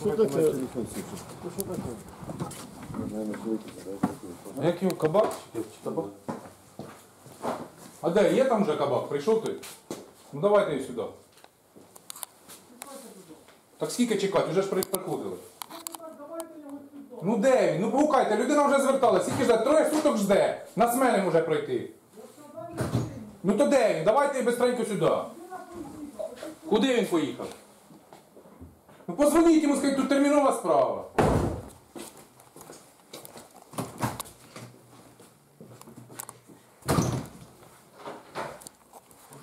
Що? А Як його кабак? А де? Є там вже кабак? Прийшов той? Ну давайте її сюди. Так скільки чекати? Вже ж приходили. Ну де він? Ну погукайте, людина вже зверталась. Скільки жде? Троє суток жде. Нас мене може пройти. Ну то де він? Давайте бистренько сюди. Куди він поїхав? Ну позвоніть йому, скажіть, тут термінова справа.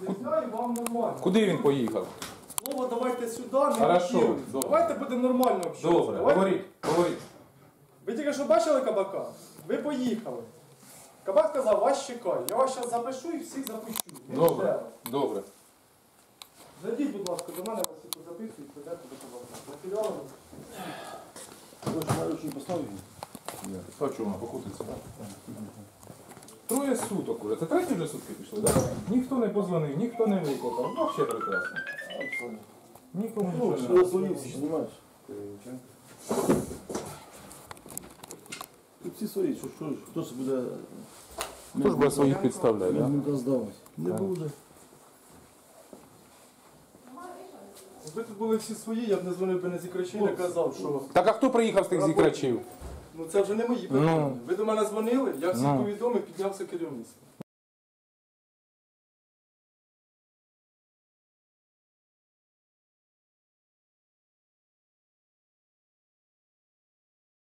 Обіцяю вам нормально. Куди він поїхав? Слово давайте сюди, не Хорошо, добре. Давайте будемо нормально общатися. Добре, Давайте- говоріть, говоріть. Ви тільки що бачили кабака? Ви поїхали. Кабак сказав, вас чекай. Я вас зараз запишу і всіх запущу. Добре, вас. добре. Зайдіть, будь ласка, до мене, вас тут записують, підете до кабака. Матеріали. Чого вона покутиться? Троє суток уже. Це треті вже сутки пішли, так? Ніхто не позвонив, ніхто не викликав. Взагалі прекрасно. Нікому Ну, нічого что не на своих Тут всі свої, що, що, ж, хто буде Хто ж буде своїх підставляє, да? не здавати? Не буде. Якби тут були всі свої, я б не дзвонив би на зікрачі, не казав, що Так а хто приїхав з тих зікрачів? ну це вже не мої питання. Ну. Ви до мене дзвонили, я всіх Ну. повідомив, піднявся керівництво.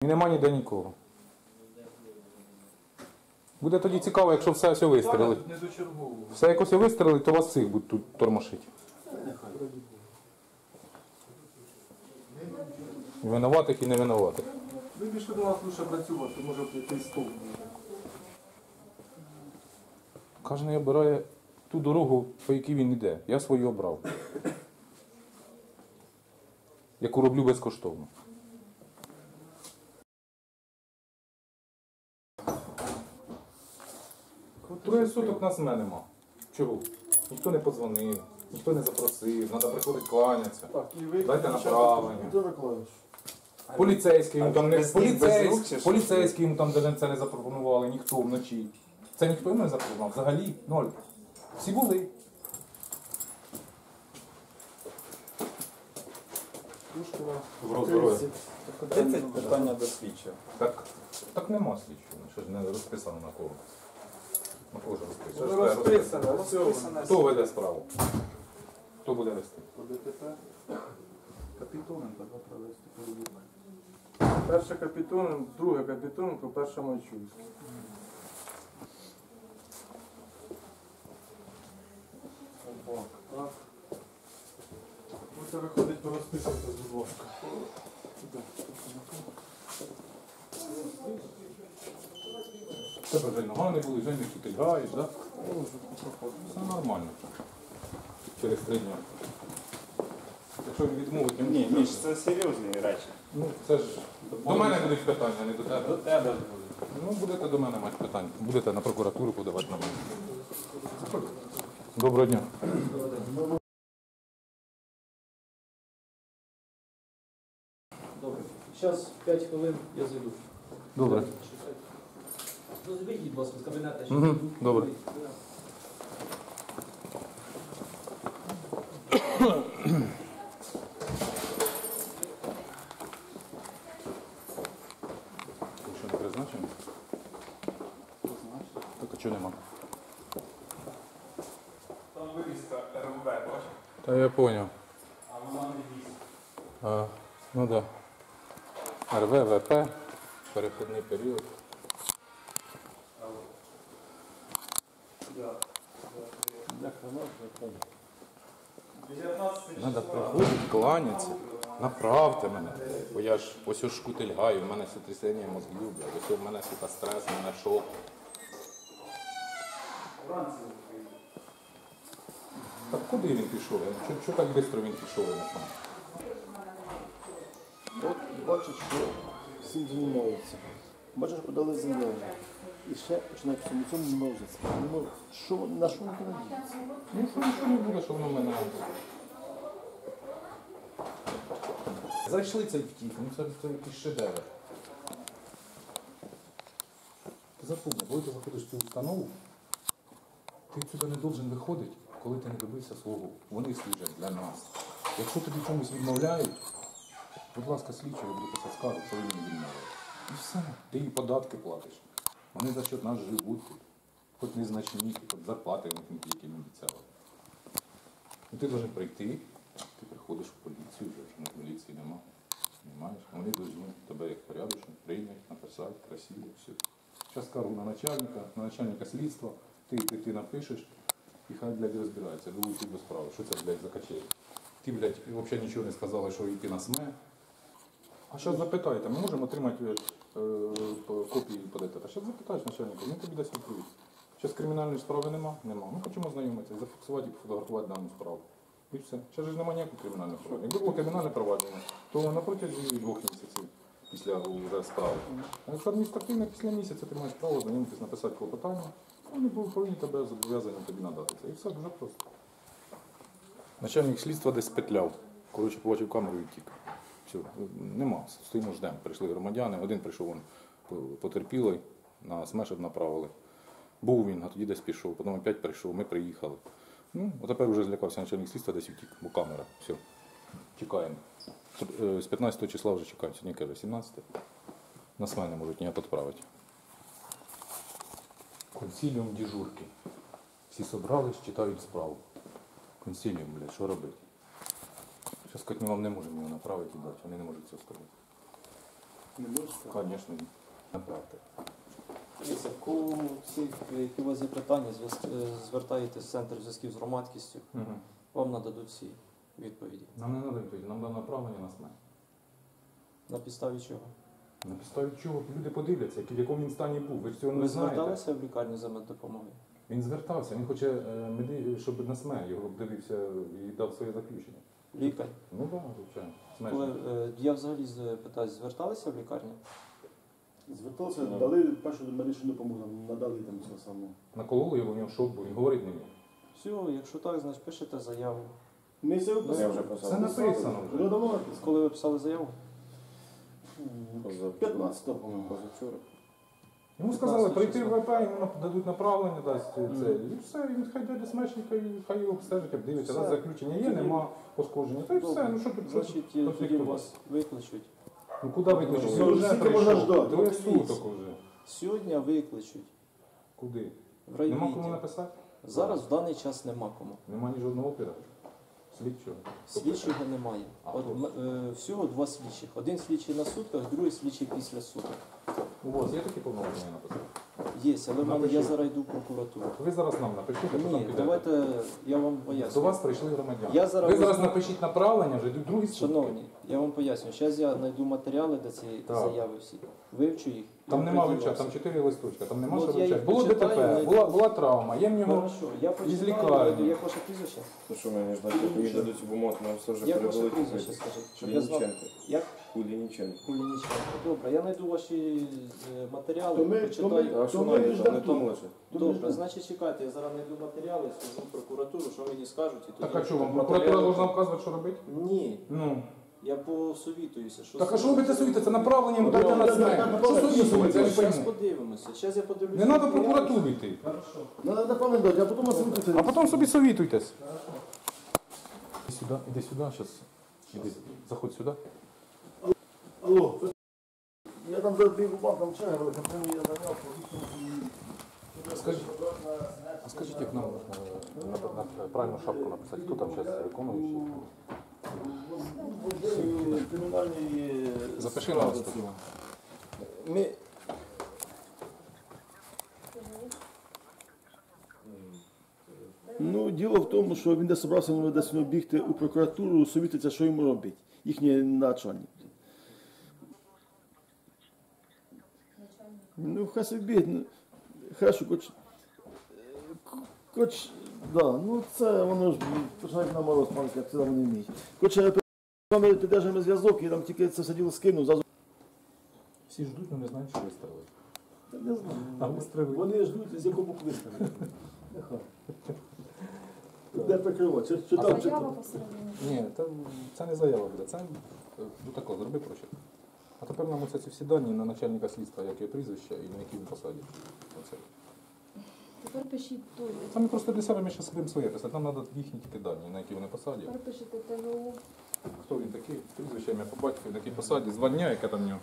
І нема ніде нікого. Буде тоді цікаво, якщо все, все вистрелить. Не до чергового. Все якось вистрелить, то вас всіх будуть тут тормошити. Винуватих і не винуватих. Ви більше до нас лише працювати, може прийти стовп. Кожен обирає ту дорогу, по якій він йде. Я свою обрав. Яку роблю безкоштовно. Троє суток нас мене нема. Чого? Ніхто не подзвонив, ніхто не запросив, треба приходити кланятися. Так, і ви Дайте направлення. Поліцейський йому там не поліцейський, поліцейський йому там де це не запропонували, ніхто вночі. Це ніхто йому не запропонував. Взагалі ноль. Всі були. Добро здоров'я. Питання до слідчого? Так, так нема слідчого, що ж не розписано на кого. На кого ж розписано? Розписано. Хто веде справу? Хто буде вести? Капітоненко треба провести перевірку. Перше капітон, друге капітон, по перше Майчуйське. Так. Будете виходить, порозписуйтесь, будь ласка. Тебе вже й нога не були, вже не кутильгаєш, так? Все нормально. Через три дні. Якщо він відмовить, йому Ні, Міш, це серйозні речі. Ну, це ж до мене будуть питання, а не до тебе. До тебе ж буде. Ну, будете до мене мати питання. Будете на прокуратуру подавати на мене. Доброго дня. Добре. Зараз 5 хвилин я зайду. Добре. Вийдіть, будь ласка, з Мгм, зайду. добре. Що не призначено? Так а чого нема? Там вирізка РВБ, бачиш? Та я поняв. А вона не. А, ну да. РВВП, перехідний період. Треба приходити, кланятися. Направте мене. Бо я ж ось ось шкутильгаю, в мене сотрясення мозгів. Ось у мене сука стрес, у мене шок. Так куди він пішов? Чого так швидко він пішов? знаю. бачать, що всім займаються. Бачиш, подали заяву. І ще починають всьому цьому множитися. Ну, що, на що вони надіються? Ну що нічого не буде, що воно в мене. Зайшли цей втік, ну це, це якийсь шедевр. Ти запомни, коли ти заходиш в цю установу, ти сюди не должен виходити, коли ти не добився свого. Вони служать для нас. Якщо тобі чомусь відмовляють, будь ласка, слідчого буде писати скаргу, що мені відмовляють. І все. Ти їм податки платиш. Вони за счет нас живуть. Хоч незначні, хоч зарплати у них які їм обіцяли. Ну, ти должен прийти, ти приходиш в поліцію, вже ну, поліції нема. Понимаєш? Вони повинні тебе як порядочно прийняти, написати, красиво, все. Зараз скажу на начальника, на начальника слідства, ти прийти напишеш, і хай, блядь, розбирається, доводить без справи. Що це, блядь, за качелі? Ти, блядь, взагалі нічого не сказали, що йти на СМЕ. А зараз запитайте, ми можемо отримати е, копії ПДТ. А зараз запитаєш начальника, він тобі дасть відповідь. Зараз кримінальної справи нема? Нема. Ну хочемо знайомитися, зафіксувати і пофотографувати дану справу. І все. Ще ж немає ніякого кримінального провадження. Якби було кримінальне провадження, то на протязі двох місяців після вже справи. А якщо адміністративне після місяця ти маєш право знайомитись, написати клопотання, вони повинні тебе зобов'язані тобі надати це. І все дуже просто. Начальник слідства десь петляв. Коротше, побачив камеру і втік. Все, нема. Стоїмо, ждемо. Прийшли громадяни. Один прийшов по- потерпілий, на смешок направили. Був він, а тоді десь пішов. Потім опять прийшов, ми приїхали. Ну, а тепер вже злякався начальник слідства, десь втік, бо камера. Все. Чекаємо. Е, З 15 числа вже чекаємо. Сьогодні каже 17. На СМЕ не можуть ніяк відправити. Консиліум дежурки. Всі собрались, читають справу. Консиліум, блядь, що робити? Зараз сказати, ми вам не можемо його направити і дати, вони не можуть цього сказати. Не можете? Звісно, ні. Направте. Дивіться, коли які у вас є питання, зв'яз- е, звертаєтесь в центр зв'язків з громадськістю, Угу. вам нададуть всі відповіді. Нам не треба відповіді, нам дано направлення на СМЕ. На підставі чого? На підставі чого люди подивляться, який- в якому він стані був. Ви ж цього не Ви знаєте. зверталися в лікарню за меддопомогою? Він звертався, він хоче, е, меди- щоб на СМЕ його обдивився і дав своє заключення. Лікар. Ну так, звичайно. Коли, е, я взагалі з- питаюсь, зверталися в лікарню? Зверталися, дали першу медичну допомогу, нам надали там цього самого. Накололи його, у нього шок був, він говорить не міг. Все, якщо так, значить пишете заяву. Ми все Я виписали. вже писав. Це написано Вже вже. давно написано. Коли ви писали заяву? 15-го, по-моєму. Позавчора. Йому сказали прийти в ВП, йому дадуть направлення, дасть це. І все, і він хай йде до смешника і хай його обстежить, обдивиться. Раз заключення є, нема пошкодження. Та й все. Ну що тут що Значить, тоді конфлікту? вас викличуть. Ну куди викличуть? Ну, Він вже скільки можна прийшов. ждати? Двоє суток уже. Сьогодні викличуть Куди? в Нема кому райвідділ. написати? Зараз в даний час нема кому. Нема ні жодного опера. Слідчого. Слідчого немає. От, м- е, всього два слідчих. Один слідчий на сутках, другий слідчий після суток. У вас є такі повноваження написати? Є, але в мене я Напишіть. зараз йду в прокуратуру. Ви зараз нам напишіть, а потім Ні, підете. давайте я вам До поясню. вас прийшли громадяни. Я зараз Ви зараз напишіть направлення, вже йдуть другі сутки. Шановні, я вам поясню. Зараз я знайду матеріали до цієї Так. заяви всі. Вивчу їх. Там нема вивчати, там чотири листочка, там нема Ну, що от я їх вивчати. Було почитаю, ДТП, знайду. була, була травма, є в нього. Хорошо, я почитаю, лікарні. знайду. як ваше прізвище? Ну що мені ждати, поки дадуть бумагу, нам все вже Як ваше перевели. прізвище, скажіть? Щоб я знав. Кулініченко. Як? Кулініченко. Кулініченко. Добре, я знайду ваші е, матеріали, То ми- почитаю. то ми- А що ми навіть, ждемо не тому лише. Добре, значить чекайте, я зараз знайду матеріали, скажу в прокуратуру, що мені скажуть. І Так а що, вам прокуратура должна вказувати, що робити? Ні, Ну. я посовітуюся. Що Так а що робите суєте? Це направлення йому дайте на Добре, Що? Я не Зараз пойму. подивимося. Зараз я подивлюся. Не треба матеріали. прокуратуру йти. Надо дати, а потім вас собі совітуйтесь. Іди сюди, іди сюди, зараз. Іди, заходь сюди. Алло. Я там забіг у банк, там чай, але там я заняв, Скажіть, а скажіть, як нам е, правильну шапку написати? Хто там зараз виконуючий? Запиши на листок. Ми... Ну, діло в тому, що він десь собрався десь бігти у прокуратуру, совітиться, що йому робить. Їхній начальник. Ну, хай собі. Ну, хорошо, коч... е, Да, ну це воно ж починають на мороз, панка, це вони вміють. Коротше, Ми підтримуємо зв'язок, і там тільки це все діло скинув, зразу. Всі ждуть, але не знають, що виставили. Та Не знаю. А вистріли? Вони ждуть, з якого боку. Нехай. Де прикрило? Чи, чи там, чи Заява там? посередині. Ні, це, це не заява буде, це е, ну тако, зроби прочерк. А тепер нам оце ці всі дані на начальника слідства, як його прізвище і на якій він посаді. Оце. Тепер пишіть той. Це ми просто для себе ми ще сидимо своє писати. Нам треба їхні тільки дані, на які вони посаді. Тепер пишете ТВУ Хто він такий, прізвище, ім'я по батькові, на якій посаді, звання, яке там в нього.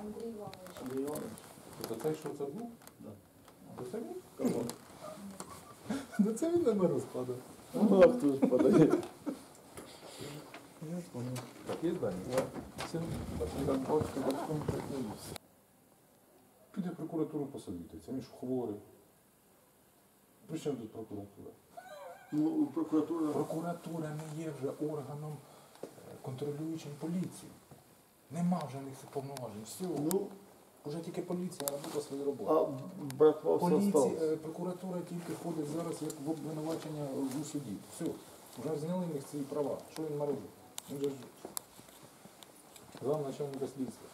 Андрій Іванович. Андрій Іванович. Це цей, що це був? Да. А це він? Ну це він номер розкладав. Ну, а хто ж подає? Так, є дані? Це Піде в прокуратуру посовітується, він ж хворий. При чому тут прокуратура? Ну, прокуратура. Прокуратура не є вже органом е, контролюючим поліцію. Нема вже них повноважень. Все, Ну, вже тільки поліція робила свою роботу. а братва все Поліція, е, прокуратура тільки ходить зараз як в обвинувачення у суді. Все, вже зняли в них ці права. Що він наробив? Він же ж зам начальника слідства.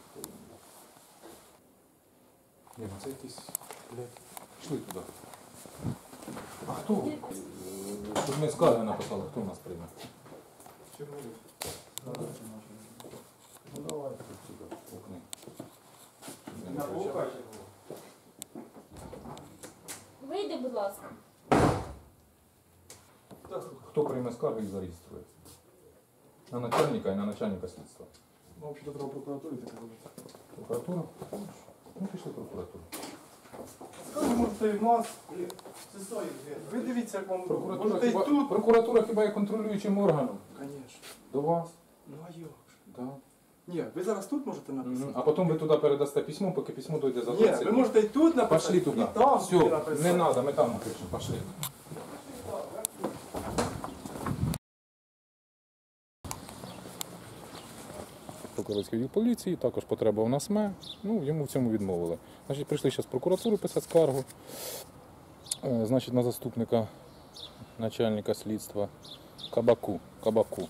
Ні, ну це якийсь, блядь, пішли туди. А хто? Щоб ми скарги написали, хто нас прийме? Ну давай тут сюди, окни. Не кричали. Вийди, будь ласка. Хто прийме скарги і зареєструє? На начальника і на начальника слідства. Ну, взагалі, треба прокуратурі таке робити. Прокуратура? Ну, пішли прокуратуру. Можете і в нас. Ви дивіться, як вам Прокуратура можете і хіба, тут. прокуратура хіба є контролюючим органом? Звісно. До вас? Ну а як же? Да. Ні, ви зараз тут можете написати. А потім ви туди передасте письмо, поки письмо дойде за Ні, 20 ви днів. можете і тут написати, Пошли туди. і там Все, написати. не треба, ми там напишемо. Пошли. Відділ поліції, також потребував на СМЕ, ну, йому в цьому відмовили. Значить, прийшли зараз прокуратуру писати скаргу. Е, Значить, на заступника начальника слідства Кабаку, Кабаку,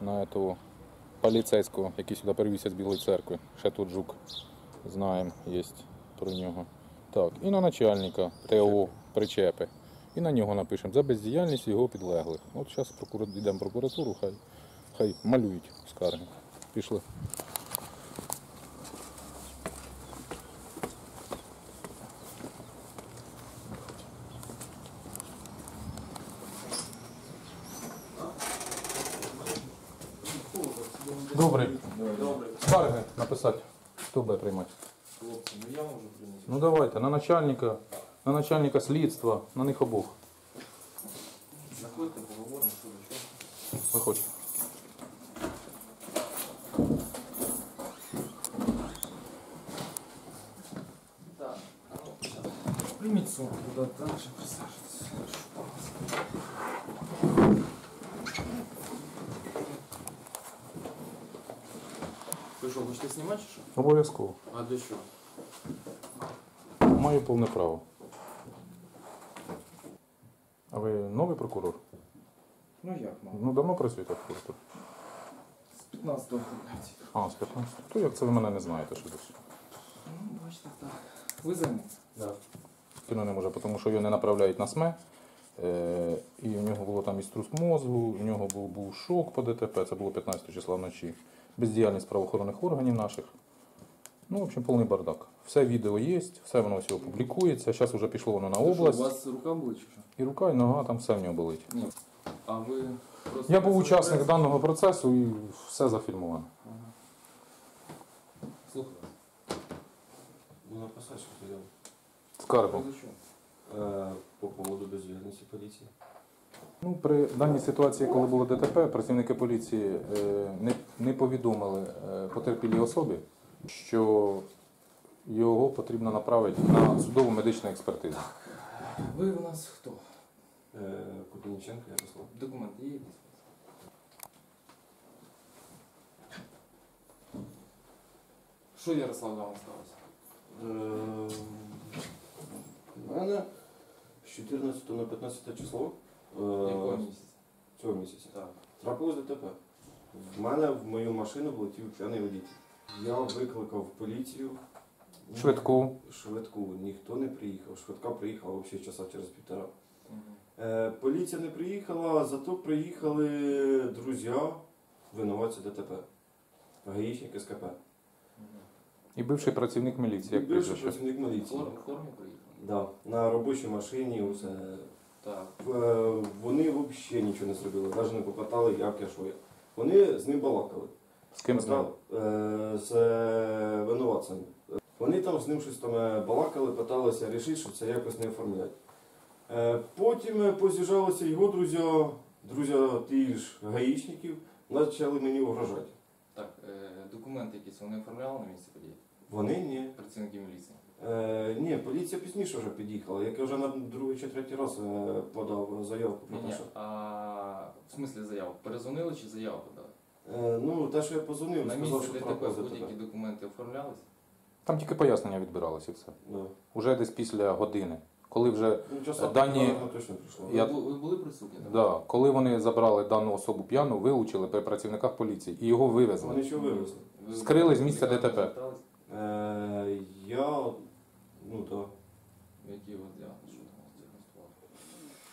на этого поліцейського, який сюди перевівся з Білої церкви. Ще тут жук. Знаємо, є про нього. Так, і на начальника ТО причепи. І на нього напишемо за бездіяльність його підлеглих. От зараз йдемо в прокуратуру, хай, хай малюють скарги. Пішли. Добрий. Скарги написати. Хто буде приймати? Хлопці, ну я можу принести. Ну давайте, на начальника, на начальника слідства, на них обох. Заходьте, поговоримо, що до чого. Виходь. Ви що, хочете знімати чи що? Обов'язково. А для чого? Маю повне право. А ви новий прокурор? Ну як, мам? Ну давно працюєте в прокуратурі? З 15 го А, з 15. То як це ви мене не знаєте, що десь? Ну, бачите, так. Ви за ним? Да. Кіно не може, тому що його не направляють на СМЕ. Е, і в нього було там і струс мозку, у нього був, був шок по ДТП, це було 15 числа вночі. Бездіяльність правоохоронних органів наших. Ну, в общем, повний бардак. Все відео є, все воно все публікується. Зараз вже пішло воно на область. У вас рука болить чи що? І рука, і нога, там все в нього болить. Ні. А ви просто... Я був учасник даного процесу і все зафільмовано. Слухай. Написати, що заяву. Чого? Е, По поводу безвірності поліції. Ну, при даній ситуації, коли було ДТП, працівники поліції е, не, не повідомили е, потерпілій особі, що його потрібно направити на судову медичну експертизу. Ви у нас хто? Е, Купініченко Ярослав. Документи є? Що Ярослав вам сталося? У мене з 14 на 15 число Якого місяця? цього місяця Так. трапилось ДТП. В мене в мою машину влетів п'яний водій. Я викликав поліцію. Швидку. Швидку. Ніхто не приїхав. Швидка приїхала взагалі часа через півтора. Е, поліція не приїхала, зато приїхали друзі, винуватці ДТП. Гаїчник СКП. І бивший працівник міліції, як Бивший прізвище. працівник міліції. формі, в формі приїхали? Да, на робочій машині усе. Так. Е, Вони взагалі нічого не зробили, навіть не попитали, як я що я. Вони з ним балакали. З ким з ним? Е, З е, винуватцем. Вони там з ним щось там е, балакали, питалися рішити, щоб це якось не оформляти. Е, Потім е, поз'їжджалися його друзі, друзі тих ж гаїчників, почали мені угрожати. Так, е, документи якісь вони оформляли на місці події? Вони ні. Працівники міліції. Е, ні, поліція пізніше вже під'їхала. Як я вже на другий чи третій раз е, подав заявку про Ні, те, ні. що. А в смислі заяву? Перезвонили чи заяву подали? Е, ну, те, що я позвонив, На сказав, місці що ДТП будь-які документи оформлялися? Там тільки пояснення відбиралося і все. Да. Уже десь після години. Коли вже Ну, часа Дані- півтора точно прийшло. Я- Ви, бу- ви були присутні? там? да, коли вони забрали дану особу п'яну, вилучили при працівниках поліції і його вивезли. Вони що вивезли? Ви Скрили з місця ДТП. звертались? Е, я, ну так. Які у вас діагноз? Що там у вас діагностували?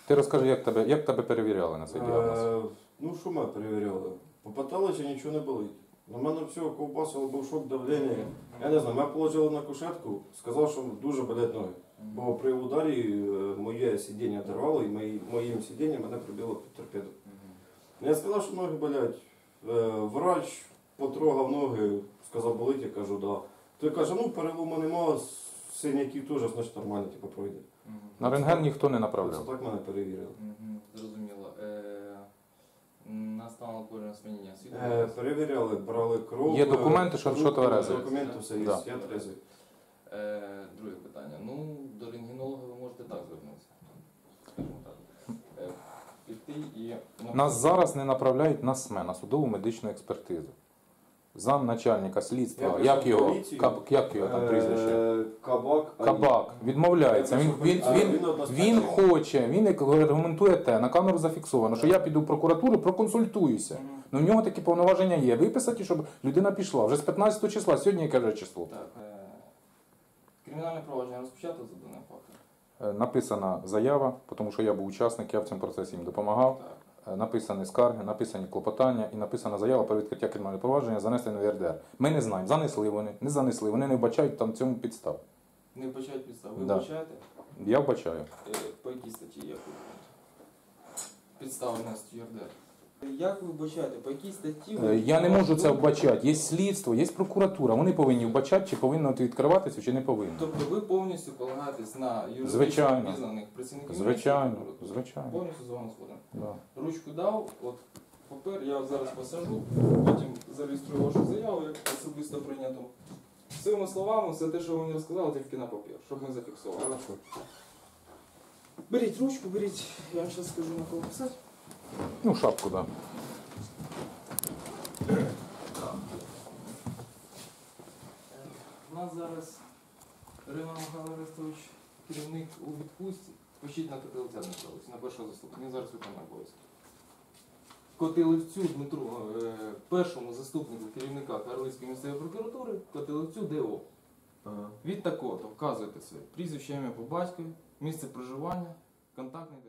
Ти розкажи, як тебе, як тебе перевіряли на цей діагноз? Е, ну, що ми перевіряли? Попиталися, нічого не болить. На мене все ковбасило, був шок давлення. Я не знаю, мене положили на кушетку, сказав, що дуже болять ноги. Бо при ударі е, моє сидіння дорвало і мої, моїм сидінням мене прибило під торпеду. Я сказав, що ноги болять. Е, Врач потрогав ноги, сказав, болить, я кажу, да. Той каже, ну перелому нема, синяків теж, значить нормально, типу, пройде. На рентген ніхто не Це направляв. так мене перевірили. Мгм, Зрозуміло. Е, На стан алкогольного сп'яніння свідомо? Е, перевіряли, брали кров. Є документи, що- е, що тверезий. Документи все є, Да. я трезвий. Е, Друге питання. Ну, до рентгенолога ви можете так звернутися. Скажімо так. Е, Піти і... Нас зараз не направляють на СМЕ, на судову медичну експертизу. Зам начальника слідства, Я як його, поліцію. кап, як його там прізвище? Е, Кабак. Аїд. Кабак відмовляється. Він, він, він, він хоче, він як аргументує те, на камеру зафіксовано, що я піду в прокуратуру, проконсультуюся. Ну в нього такі повноваження є. Виписати, щоб людина пішла. Вже з 15 числа, сьогодні яке вже число. Так. е, Кримінальне провадження розпочато за даним фактом? Е, Написана заява, тому що я був учасник, я в цьому процесі їм допомагав. Так. Е, Написані скарги, написані клопотання і написана заява про відкриття кримінального провадження, занесено в РДР. Ми не знаємо, занесли вони, не занесли, вони не вбачають там цьому підстав. Не вбачають підстав. Ви Да. вбачаєте? Я вбачаю. Е, По якій статті є підстави на ЄРДР? Як ви вбачаєте? По якій статті? Е, Я не можу це вбачати. Є слідство, є прокуратура. Вони повинні вбачати, чи повинно це відкриватися, чи не повинно. Тобто ви повністю полагаєтесь на юридично Звичайно. обізнаних працівників Звичайно, звичайно. Повністю з вами згоден. Да. Ручку дав, от папер, я зараз посажу, потім зареєструю вашу заяву, як особисто прийнято. Своїми словами, все те, що ви мені розказали, тільки на папір, щоб ми зафіксували. Беріть ручку, беріть, я вам зараз скажу на кого писати. Ну, шапку, так. Да. У нас зараз Риман Михайло Арестович, керівник у відпустці. Пишіть на Котилиця Дмитрович, на першого заступника. Він зараз виконує обов'язки. Котилевцю Дмитру, е, першому заступнику керівника Карлицької місцевої прокуратури, Котилевцю ДО. Від такого, то вказуєте своє прізвище, ім'я по батькові, місце проживання, контактний.